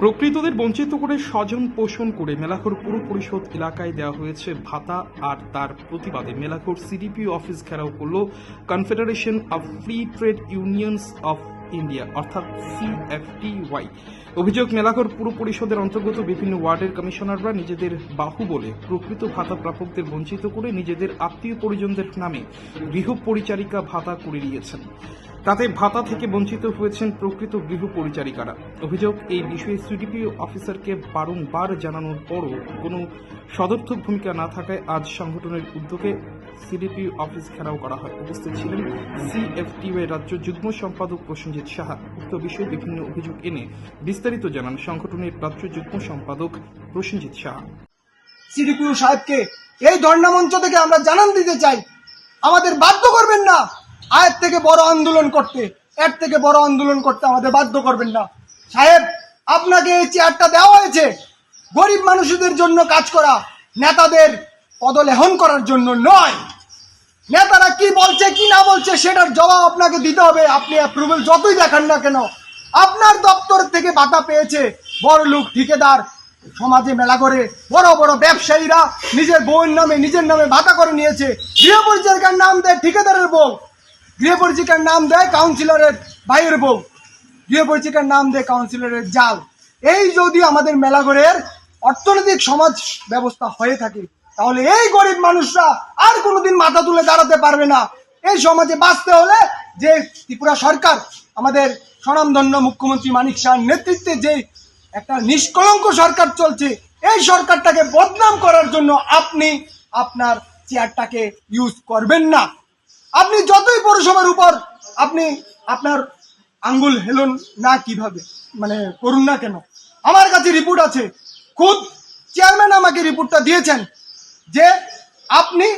প্রকৃতদের বঞ্চিত করে স্বজন পোষণ করে মেলাঘর পুর পরিষদ এলাকায় দেওয়া হয়েছে ভাতা আর তার প্রতিবাদে মেলাঘর সিডিপি অফিস ঘেরাও করল confederation of free trade unions of India, অর্থাৎ সিএফটিওয়াই অভিযোগ, মেলাঘর পুর পরিষদের অন্তর্গত বিভিন্ন ওয়ার্ডের কমিশনাররা নিজেদের বাহু বলে প্রকৃত ভাতা প্রাপকদের বঞ্চিত করে নিজেদের আত্মীয় পরিজনদের নামে গৃহ পরিচারিকা ভাতা করে দিয়েছেন। তাতে ভাতা থেকে বঞ্চিত হয়েছেন প্রকৃত গৃহ পরিচারিকারা। অভিযোগ, এই বিষয়ে সিডিপি অফিসারকে বারংবার জানানোর পরও কোনো সদর্থক ভূমিকা না থাকায় আজ সংগঠনের উদ্যোগে সিডিপি অফিস ঘেরাও করা হয়। উপস্থিত ছিলেন সিএফটিও এর রাজ্য যুগ্ম সম্পাদক প্রসেনজিৎ সাহা। উক্ত বিষয়ে বিভিন্ন অভিযোগ এনে বিস্তারিত জানান সংগঠনের রাজ্য যুগ্ম সম্পাদক প্রসেনজিৎ সাহা। সিডিপিও সাহেবকে এই ধর্ণা মঞ্চ থেকে আমরা জানান দিতে চাই। আমাদের বাধ্য করবেন না। আয়ের থেকে বড় আন্দোলন করতে, এর থেকে বড় আন্দোলন করতে আমাদের বাধ্য করবেন না। সাহেব, আপনাকে এই চেয়ারটা দেওয়া হয়েছে। গরিব মানুষদের জন্য কাজ করা, নেতাদের পদলেহন করার জন্য নয়। নেতারা কি বলছে, কি না বলছে, সেটার জবাব আপনাকে দিতে হবে। আপনি অ্যাপ্রুভেল যতই দেখান না কেন, আপনার দপ্তর থেকে ভাতা পেয়েছে। বড় লোক, ঠিকাদার, সমাজে মেলা করে, বড় বড় ব্যবসায়ীরা নিজের বউয়ের নামে, নিজের নামে ভাতা করে নিয়েছে। গৃহ পরিচারিকার নাম দেয় ঠিকাদারের বউ। গৃহ পরিচারিকার নাম দেয় কাউন্সিলরের ভাইয়ের বউ। গৃহ পরিচারিকার নাম দেয় কাউন্সিলরের জাল। এই যদি আমাদের মেলাঘরের অর্থনৈতিক সমাজ ব্যবস্থা হয়ে থাকে, তাহলে এই গরিব মানুষরা আর কোনোদিন মাথা তুলে দাঁড়াতে পারবে না। এই সমাজে বাঁচতে হলে যে ত্রিপুরা সরকার, আমাদের স্বনামধন্য মুখ্যমন্ত্রী মানিক শাহর নেতৃত্বে যে একটা নিষ্কলঙ্ক সরকার চলছে, এই সরকারটাকে বদনাম করার জন্য আপনি আপনার চেয়ারটাকে ইউজ করবেন না। আপনি যতই পৌরসভার উপর আপনি আপনার আঙ্গুল হেলুন না কীভাবে মানে করুন না কেন, আমার কাছে রিপোর্ট আছে। খুদ চেয়ারম্যান আমাকে রিপোর্টটা দিয়েছেন যে আপনি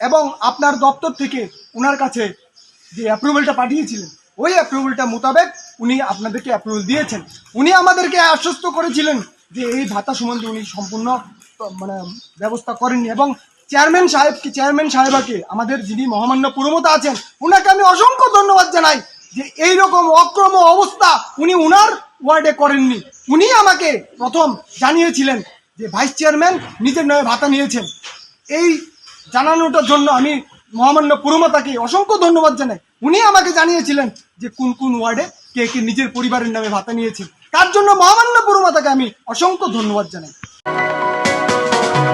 এবং আপনার দপ্তর থেকে ওনার কাছে যে অ্যাপ্রুভালটা পাঠিয়েছিলেন, ওই অ্যাপ্রুভালটা মোতাবেক উনি আপনাদেরকে অ্যাপ্রুভাল দিয়েছেন। উনি আমাদেরকে আশ্বস্ত করেছিলেন যে এই ভাতা সম্বন্ধে উনি সম্পূর্ণ মানে ব্যবস্থা করেননি এবং চেয়ারম্যান সাহেবকে চেয়ারম্যান সাহেবাকে আমাদের যিনি মহামান্য পুরমতা আছেন ওনাকে আমি অসংখ্য ধন্যবাদ জানাই যে এই রকম অক্রম অবস্থা উনি উনার ওয়ার্ডে করেননি। উনি আমাকে প্রথম জানিয়েছিলেন যে ভাইস চেয়ারম্যান নিজের নামে ভাতা নিয়েছেন। এই জানানোটার জন্য আমি মহামান্য পুরমতাকে অসংখ্য ধন্যবাদ জানাই। উনি আমাকে জানিয়েছিলেন যে কোন কোন ওয়ার্ডে কে কে নিজের পরিবারের নামে ভাতা নিয়েছেন। তার জন্য মহামান্য পুরমতাকে আমি অসংখ্য ধন্যবাদ জানাই।